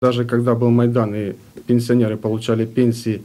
Даже когда был Майдан и пенсионеры получали пенсии,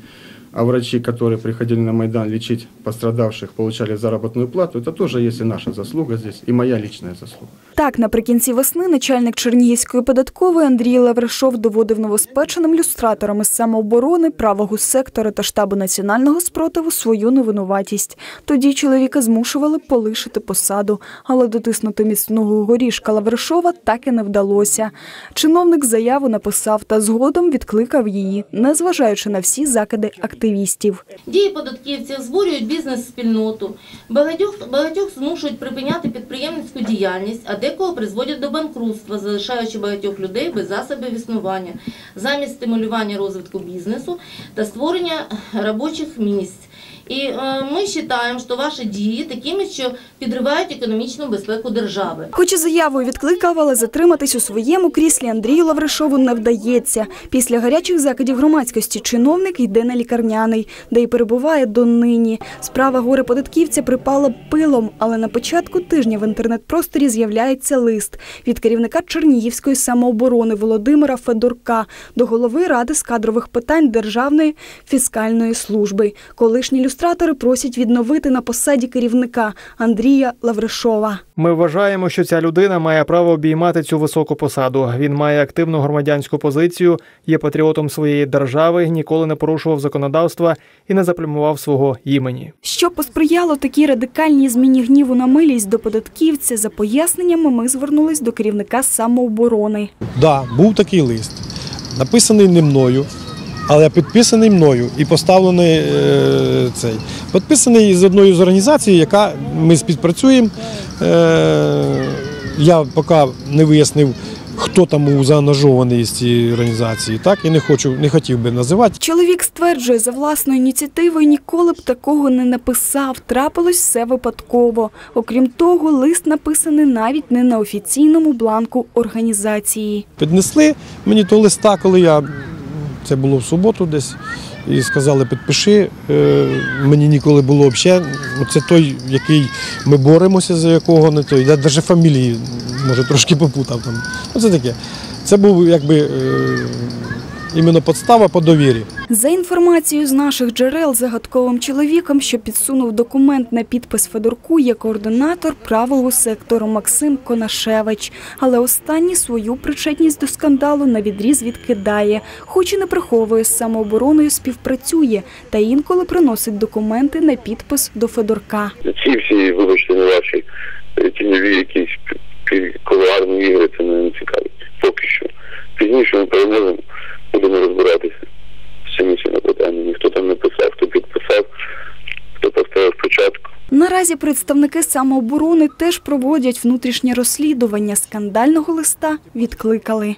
а врачи, которые приходили на Майдан лечить пострадавших, получали заработную плату, это тоже есть и наша заслуга здесь, и моя личная заслуга. Так, наприкінці весни начальник Чернігівської податкової Андрій Лавришов доводив новоспеченим люстраторам із самооборони, правого сектора та штабу національного спротиву свою невинуватість. Тоді чоловіка змушували полишити посаду, але дотиснути міцного горішка Лавришова так і не вдалося. Чиновник заяву написав та згодом відкликав її, незважаючи на всі закиди активістів. Дії податківців збурюють бізнес-спільноту, багатьох, багатьох змушують припиняти підприємницьку діяльність, а декого призводять до банкрутства, залишаючи багатьох людей без засобів існування, замість стимулювання розвитку бізнесу та створення робочих місць. І е, ми вважаємо, що ваші дії такими, що підривають економічну безпеку держави. Хоч і заявою відкликав, але затриматись у своєму кріслі Андрію Лавришову не вдається. Після гарячих закидів громадськості чиновник йде на лікарняний, де й перебуває донині. Справа горе податківця припала пилом, але на початку тижня в інтернет-просторі з'являється лист від керівника Чернігівської самооборони Володимира Федорка до голови ради з кадрових питань Державної фіскальної служби. Колишні люстратори просять відновити на посаді керівника Андрія Лавришова. Ми вважаємо, що ця людина має право обіймати цю високу посаду. Він має активну громадянську позицію, є патріотом своєї держави, ніколи не порушував законодавства і не заплюмував свого імені. Що посприяло такій радикальній зміні гніву на милість до податківця, за поясненнями ми звернулись до керівника самооборони. Да, був такий лист, написаний не мною, але підписаний мною і поставлений е, цей. Підписаний з одною з організацій, яка ми співпрацюємо. Е, я поки не вияснив, хто там був заангажований з цієї організації, так і не хочу, не хотів би називати. Чоловік стверджує, за власною ініціативою ніколи б такого не написав. Трапилось все випадково. Окрім того, лист написаний навіть не на офіційному бланку організації. Піднесли мені то листа, коли я це було в суботу десь. І сказали, підпиши. Е, Мені ніколи було взагалі. Це той, який ми боремося, за якого не той. Я навіть фамілії, може, трошки попутав там. Ну, це таке. Це був якби е, іменно підстава по довірі. За інформацією з наших джерел, загадковим чоловіком, що підсунув документ на підпис Федорку, є координатор правого сектору Максим Конашевич. Але останній свою причетність до скандалу на відріз відкидає, хоч і не приховує з самообороною, співпрацює та інколи приносить документи на підпис до Федорка. ці всі, вибачте, не ваші тіньові якісь пі- пі- кулуарні ігри, це мене не цікавить. Поки що. Пізніше ми переможемо, будемо розбиратися з цими всіма питаннями. Хто там написав, хто підписав, хто поставив спочатку. Наразі представники самооборони теж проводять внутрішнє розслідування. Скандального листа відкликали.